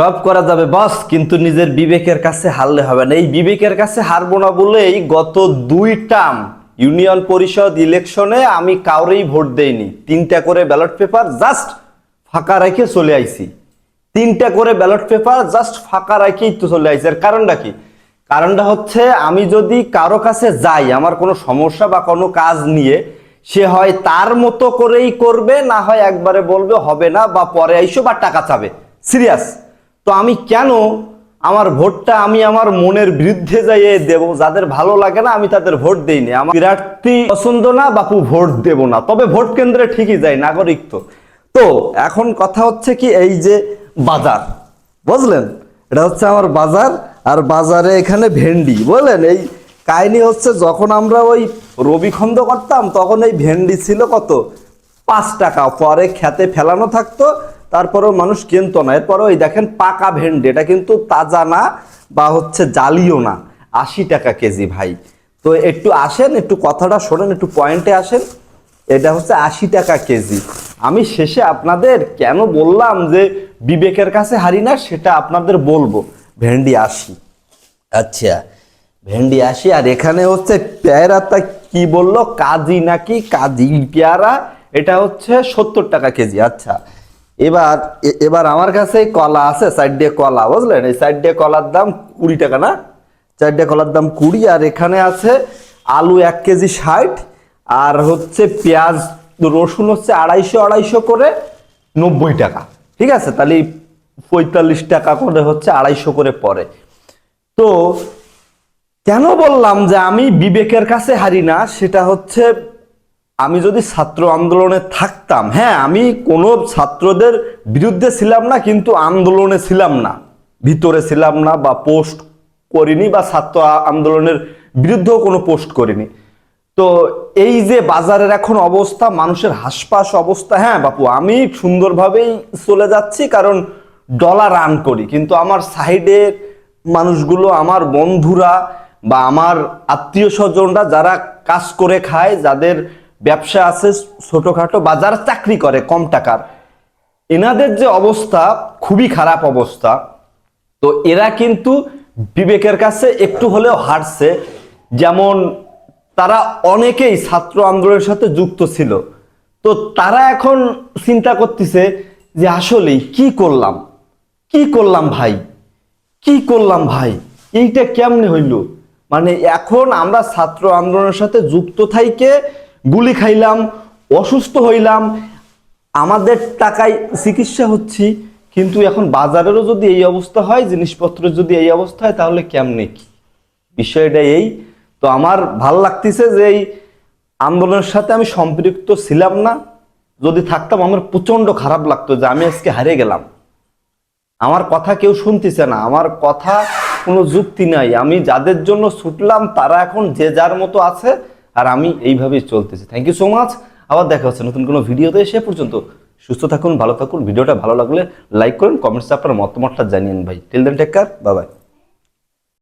সব করা যাবে, বস, কিন্তু নিজের বিবেকের কাছে হারলে হবে না। এই বিবেকের কাছে হারবো না বলেই গত দুই টার্ম ইউনিয়ন পরিষদ ইলেকশনে আমি কাউরেই ভোট দেইনি। তিনটা করে ব্যালট পেপার জাস্ট ফাঁকা রেখে চলে আইছি। তিনটা করে ব্যালট পেপার জাস্ট ফাঁকা রেখেই তো চলে আইছি। আর কারণটা কি? কারণটা হচ্ছে আমি যদি কারও কাছে যাই, আমার কোনো সমস্যা বা কোনো কাজ নিয়ে, সে হয় তার মতো করেই করবে, না হয় একবারে বলবে হবে না বা পরে আইসো বা টাকা চাবে। সিরিয়াস। তো আমি কেন আমার ভোটটা আমি আমার মনের বিরুদ্ধে যাইয়ে দেব? যাদের ভালো লাগে না, আমি তাদের ভোট দেইনি আমার প্রার্থী পছন্দ না, বাপু ভোট দেব না। তবে ভোট কেন্দ্রে ঠিকই যাই নাগরিক তো। তো, এখন কথা হচ্ছে কি, এই যে বাজার, বুঝলেন? এটা হচ্ছে আমার বাজার, আর বাজারে এখানে ভেন্ডি, বুঝলেন? এই কাহিনী হচ্ছে যখন আমরা ওই রবি খন্দ করতাম, তখন এই ভেন্ডি ছিল কত? পাঁচ টাকা। পরে খেতে ফেলানো থাকতো তারপরেও মানুষ কিনতো না। এরপরে ওই দেখেন পাকা ভেন্ডি, এটা কিন্তু তাজা না বা হচ্ছে জালিও না। আশি টাকা কেজি ভাই। তো একটু আসেন, একটু কথাটা শোনেন, একটু পয়েন্টে আসেন। এটা হচ্ছে আশি টাকা কেজি। আমি শেষে আপনাদের কেন বললাম যে বিবেকের কাছে হারি না, সেটা আপনাদের বলব। ভেন্ডি আশি। আচ্ছা ভেন্ডি আসি আর এখানে হচ্ছে পেয়ারাটা কি বলল? কাজি নাকি কাজি পেয়ারা? এটা হচ্ছে সত্তর টাকা কেজি। আচ্ছা এবার এবার আমার কাছে কলা আছে, সাইড দিয়ে কলা, বুঝলেন? এই সাইড দিয়ে কলার দাম কুড়ি টাকা, না? চারটে কলার দাম কুড়ি, আর এখানে আছে আলু এক কেজি ষাট, আর হচ্ছে পেঁয়াজ, রসুন হচ্ছে আড়াইশো আড়াইশো করে নব্বই টাকা। ঠিক আছে? তাহলে পঁয়তাল্লিশ টাকা করে হচ্ছে আড়াইশো করে পড়ে। তো, কেন বললাম যে আমি বিবেকের কাছে হারি না, সেটা হচ্ছে আমি যদি ছাত্র আন্দোলনে থাকতাম হ্যাঁ আমি কোনো ছাত্রদের বিরুদ্ধে ছিলাম না, কিন্তু আন্দোলনে ছিলাম না। ভিতরে ছিলাম না বা পোস্ট করিনি বা ছাত্র আন্দোলনের বিরুদ্ধেও কোনো পোস্ট করিনি। তো এই যে বাজারের এখন অবস্থা, মানুষের হাসপাস অবস্থা হ্যাঁ বাপু, আমি সুন্দরভাবেই চলে যাচ্ছি, কারণ ডলার রান করি। কিন্তু আমার সাইডের মানুষগুলো, আমার বন্ধুরা বা আমার আত্মীয় স্বজনরা যারা কাজ করে খায়, যাদের ব্যবসা আছে ছোটখাটো বা যারা চাকরি করে কম টাকার। এনাদের যে অবস্থা, খুবই খারাপ অবস্থা। তো এরা কিন্তু বিবেকের কাছে একটু হলেও হারছে। যেমন তারা অনেকেই ছাত্র আন্দোলনের সাথে যুক্ত ছিল। তো তারা এখন চিন্তা করতেছে যে আসলেই কি করলাম? কি করলাম ভাই? কি করলাম ভাই? এইটা কেমনে হইল? মানে এখন আমরা ছাত্র আন্দোলনের সাথে যুক্ত থাইকে গুলি খাইলাম, অসুস্থ হইলাম। আমাদের টাকায় চিকিৎসা হচ্ছি, কিন্তু এখন বাজারেরও যদি এই অবস্থা হয়, জিনিসপত্রের যদি এই অবস্থা হয়, তাহলে কেমনে কি? বিষয়টা এই। তো আমার ভালো লাগতেছে যে এই আন্দোলনের সাথে আমি সম্পৃক্ত ছিলাম না। যদি থাকতাম, আমার প্রচণ্ড খারাপ লাগতো যে আমি আজকে হারিয়ে গেলাম। আমার কথা কেউ শুনতেছে না। আমার কথা কোনো যুক্তি নাই। আমি যাদের জন্য ছুটলাম, তারা এখন যে যার মতো আছে আর আমি এইভাবেই চলতেছি। থ্যাংক ইউ সো মাচ আবার দেখা হচ্ছে নতুন কোনো ভিডিওতে। সে পর্যন্ত সুস্থ থাকুন, ভালো থাকুন। ভিডিওটা ভালো লাগলে লাইক করুন কমেন্টসে আপনার মতামতটা জানিয়ে ভাই। Till then take care bye